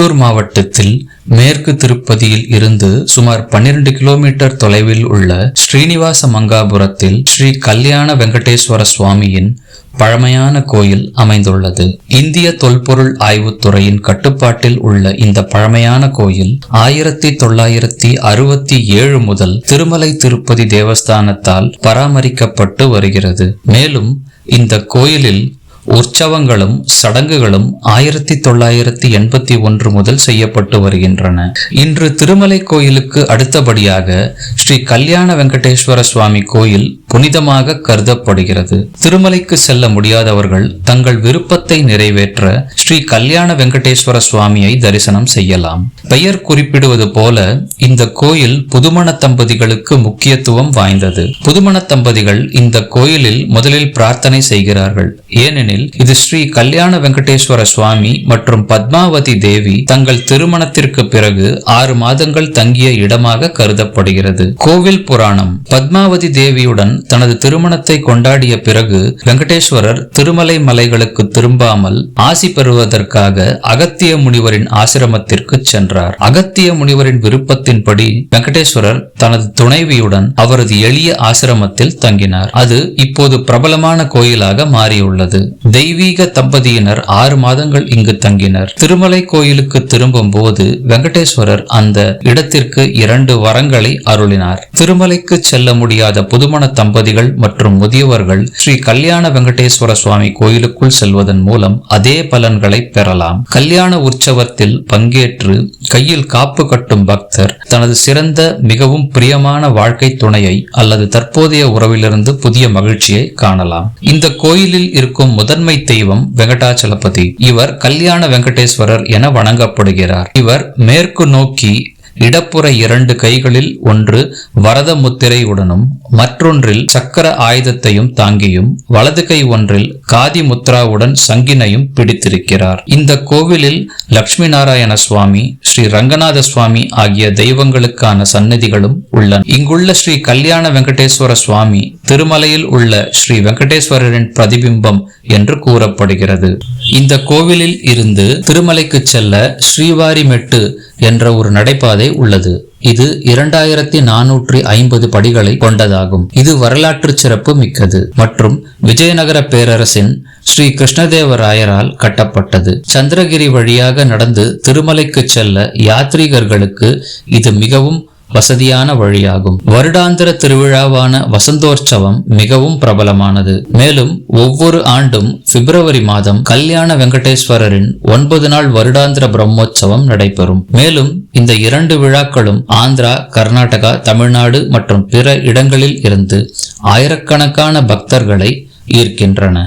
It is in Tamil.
சித்தூர் மாவட்டத்தில் மேற்கு திருப்பதியில் இருந்து சுமார் 12 கிலோமீட்டர் தொலைவில் உள்ள ஸ்ரீனிவாச மங்காபுரத்தில் ஸ்ரீ கல்யாண வெங்கடேஸ்வர சுவாமியின் பழமையான கோயில் அமைந்துள்ளது. இந்திய தொல்பொருள் ஆய்வுத்துறையின் கட்டுப்பாட்டில் உள்ள இந்த பழமையான கோயில் ஆயிரத்தி தொள்ளாயிரத்தி அறுபத்தி ஏழு முதல் திருமலை திருப்பதி தேவஸ்தானத்தால் பராமரிக்கப்பட்டு வருகிறது. மேலும் இந்த கோயிலில் உற்சவங்களும் சடங்குகளும் ஆயிரத்தி தொள்ளாயிரத்தி எண்பத்தி ஒன்று முதல் செய்யப்பட்டு வருகின்றன. இன்று திருமலை கோயிலுக்கு அடுத்தபடியாக ஸ்ரீ கல்யாண வெங்கடேஸ்வர சுவாமி கோயில் புனிதமாக கருதப்படுகிறது. திருமலைக்கு செல்ல முடியாதவர்கள் தங்கள் விருப்பத்தை நிறைவேற்ற ஸ்ரீ கல்யாண வெங்கடேஸ்வர சுவாமியை தரிசனம் செய்யலாம். பெயர் குறிப்பிடுவது போல இந்த கோயில் புதுமண தம்பதிகளுக்கு முக்கியத்துவம் வாய்ந்தது. புதுமண தம்பதிகள் இந்த கோயிலில் முதலில் பிரார்த்தனை செய்கிறார்கள். ஏனெனில் இது ஸ்ரீ கல்யாண வெங்கடேஸ்வர சுவாமி மற்றும் பத்மாவதி தேவி தங்கள் திருமணத்திற்கு பிறகு ஆறு மாதங்கள் தங்கிய இடமாக கருதப்படுகிறது. கோவில் புராணம். பத்மாவதி தேவியுடன் தனது திருமணத்தை கொண்டாடிய பிறகு வெங்கடேஸ்வரர் திருமலை மலைகளுக்கு திரும்பாமல் ஆசி பெறுவதற்காக அகத்திய முனிவரின் ஆசிரமத்திற்கு சென்றார். அகத்திய முனிவரின் விருப்பத்தின்படி வெங்கடேஸ்வரர் தனது துணைவியுடன் அவரது எளிய ஆசிரமத்தில் தங்கினார். அது இப்போது பிரபலமான கோயிலாக மாறியுள்ளது. தெய்வீக தம்பதியினர் ஆறு மாதங்கள் இங்கு தங்கினர். திருமலை கோயிலுக்கு திரும்பும் போது வெங்கடேஸ்வரர் அந்த இடத்திற்கு இரண்டு வரங்களை அருளினார். திருமலைக்கு செல்ல முடியாத புதுமண தம்பதிகள் மற்றும் முதியவர்கள் ஸ்ரீ கல்யாண வெங்கடேஸ்வர சுவாமி கோயிலுக்குள் செல்வதன் மூலம் அதே பலன்களை பெறலாம். கல்யாண உற்சவத்தில் பங்கேற்று கையில் காப்பு கட்டும் பக்தர் தனது சிறந்த மிகவும் பிரியமான வாழ்க்கை துணையை அல்லது தற்போதைய உறவிலிருந்து புதிய மகிழ்ச்சியை காணலாம். இந்த கோயிலில் இருக்கும் முதன்மை தெய்வம் வெங்கடாச்சலபதி. இவர் கல்யாண வெங்கடேஸ்வரர் என வணங்கப்படுகிறார். இவர் மேற்கு நோக்கி இடப்புற இரண்டு கைகளில் ஒன்று வரத முத்திரையுடனும் மற்றொன்றில் சக்கர ஆயுதத்தையும் தாங்கியும் வலது கை ஒன்றில் காதி முத்ராவுடன் சங்கினையும் பிடித்திருக்கிறார். இந்த கோவிலில் லட்சுமி நாராயண சுவாமி ஸ்ரீ ரங்கநாத சுவாமி ஆகிய தெய்வங்களுக்கான சன்னதிகளும் உள்ளன. இங்குள்ள ஸ்ரீ கல்யாண வெங்கடேஸ்வர சுவாமி திருமலையில் உள்ள ஸ்ரீ வெங்கடேஸ்வரரின் பிரதிபிம்பம் என்று கூறப்படுகிறது. இந்த கோவிலில் இருந்து திருமலைக்கு செல்ல ஸ்ரீவாரிமெட்டு என்ற ஒரு நடைபாதை உள்ளது. இது இரண்டாயிரத்தி நானூற்றி ஐம்பது படிகளை கொண்டதாகும். இது வரலாற்று சிறப்பு மிக்கது. மற்றும் விஜயநகர பேரரசின் ஸ்ரீ கிருஷ்ணதேவராயரால் கட்டப்பட்டது. சந்திரகிரி வழியாக நடந்து திருமலைக்கு செல்ல யாத்ரீகர்களுக்கு இது மிகவும் வசதியான வழியாகும். வருடாந்திர திருவிழாவான வசந்தோற்சவம் மிகவும் பிரபலமானது. மேலும் ஒவ்வொரு ஆண்டும் பிப்ரவரி மாதம் கல்யாண வெங்கடேஸ்வரரின் ஒன்பது நாள் வருடாந்திர பிரம்மோற்சவம் நடைபெறும். மேலும் இந்த இரண்டு விழாக்களும் ஆந்திரா கர்நாடகா தமிழ்நாடு மற்றும் பிற இடங்களில் இருந்து ஆயிரக்கணக்கான பக்தர்களை ஈர்க்கின்றன.